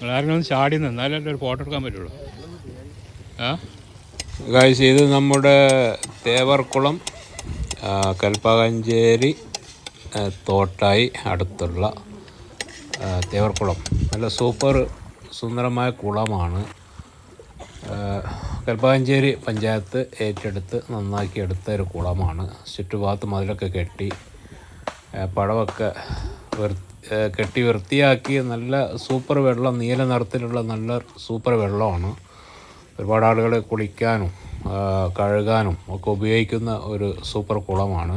നിങ്ങളാരെങ്കിലും ഒന്ന് ചാടി നിന്നാലല്ലേ ഒരു ഫോട്ടോ എടുക്കാൻ പറ്റുള്ളൂ. ആ? ഇത് നമ്മുടെ തേവർക്കുളം കൽപ്പകഞ്ചേരി തോട്ടായി അടുത്തുള്ള തേവർക്കുളം. നല്ല സൂപ്പർ സുന്ദരമായ കുളമാണ്. കൽപ്പകഞ്ചേരി പഞ്ചായത്ത് ഏറ്റെടുത്ത് നന്നാക്കി എടുത്ത ഒരു കുളമാണ്. ചുറ്റുഭാഗത്ത് മതിലൊക്കെ കെട്ടി പഴമൊക്കെ പടവൊക്കെ വൃ ആ, കെട്ടി വൃത്തിയാക്കി നല്ല സൂപ്പർ വെള്ളം നീല നിറത്തിലുള്ള നല്ല സൂപ്പർ വെള്ളമാണ്. ഒരുപാട് ആളുകൾ കുളിക്കാനും കഴുകാനും ഒക്കെ ഉപയോഗിക്കുന്ന ഒരു സൂപ്പർ കുളമാണ്.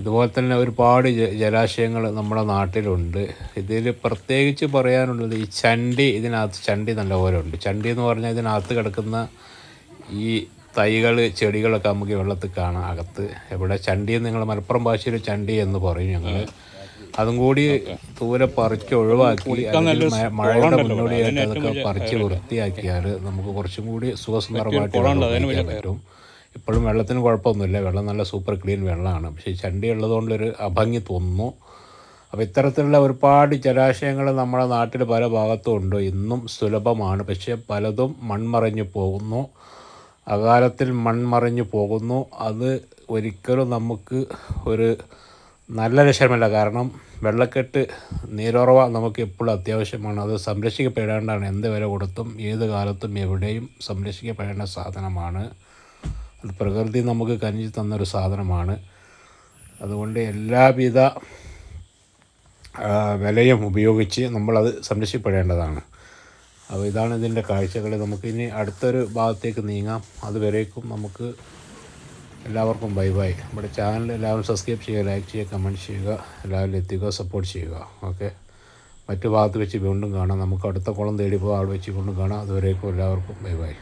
ഇതുപോലെ തന്നെ ഒരുപാട് ജലാശയങ്ങൾ നമ്മുടെ നാട്ടിലുണ്ട്. ഇതിൽ പ്രത്യേകിച്ച് പറയാനുള്ളത് ഈ ചണ്ടി ഇതിനകത്ത് ചണ്ടി നല്ലപോലെ ഉണ്ട് ചണ്ടി എന്ന് പറഞ്ഞാൽ ഇതിനകത്ത് കിടക്കുന്ന ഈ തൈകൾ ചെടികളൊക്കെ നമുക്ക് വെള്ളത്തിൽ കാണാം. അകത്ത് എവിടെ ചണ്ടി നിങ്ങൾ മലപ്പുറം ഭാഷയിൽ ചണ്ടി എന്ന് പറയും ഞങ്ങൾ അതും കൂടി ദൂരെ പറിച്ച് ഒഴിവാക്കി മഴയുടെ മുന്നോടിയായിട്ട് അതൊക്കെ പറിച്ച് വൃത്തിയാക്കിയാൽ നമുക്ക് കുറച്ചും കൂടി സുഖസുന്ദരമായിട്ട് ഉപയോഗിക്കാൻ പറ്റും. ഇപ്പോഴും വെള്ളത്തിന് കുഴപ്പമൊന്നുമില്ല. വെള്ളം നല്ല സൂപ്പർ ക്ലീൻ വെള്ളമാണ്. പക്ഷേ ചണ്ടി ഉള്ളതുകൊണ്ടൊരു അഭംഗി തോന്നുന്നു. അപ്പോൾ ഇത്തരത്തിലുള്ള ഒരുപാട് ജലാശയങ്ങൾ നമ്മുടെ നാട്ടിൽ പല ഭാഗത്തും ഉണ്ട്. ഇന്നും സുലഭമാണ്. പക്ഷേ പലതും മൺമറഞ്ഞു പോകുന്നു. അകാലത്തിൽ മൺമറഞ്ഞു പോകുന്നു. അത് ഒരിക്കലും നമുക്ക് ഒരു നല്ല ലക്ഷ്യമല്ല കാരണം വെള്ളക്കെട്ട് നീരുറവ നമുക്ക് എപ്പോഴും അത്യാവശ്യമാണ്. അത് സംരക്ഷിക്കപ്പെടേണ്ടതാണ്. എന്ത് വില കൊടുത്തും ഏത് കാലത്തും എവിടെയും സംരക്ഷിക്കപ്പെടേണ്ട സാധനമാണ്. പ്രകൃതി നമുക്ക് കനിഞ്ഞു തന്നൊരു സാധനമാണ്. അതുകൊണ്ട് എല്ലാവിധ വിലയും ഉപയോഗിച്ച് നമ്മളത് സംരക്ഷിക്കപ്പെടേണ്ടതാണ്. അപ്പോൾ ഇതാണ് ഇതിന്റെ കാഴ്ചകൾ. നമുക്കിനി അടുത്തൊരു ഭാഗത്തേക്ക് നീങ്ങാം. അതുവരേക്കും നമുക്ക് എല്ലാവർക്കും ബൈ ബൈ. നമ്മുടെ ചാനൽ എല്ലാവരും സബ്സ്ക്രൈബ് ചെയ്യുക ലൈക്ക് ചെയ്യുക കമന്റ് ചെയ്യുക എല്ലാവരും എത്തിക്കുക സപ്പോർട്ട് ചെയ്യുക. ഓക്കെ മറ്റു ഭാഗത്ത് വെച്ച് വീണ്ടും കാണാം. നമുക്ക് അടുത്ത കുളം തേടി പോകാം അവിടെ വെച്ച് വീണ്ടും കാണാം. അതുവരേക്കും എല്ലാവർക്കും ബൈ ബൈ.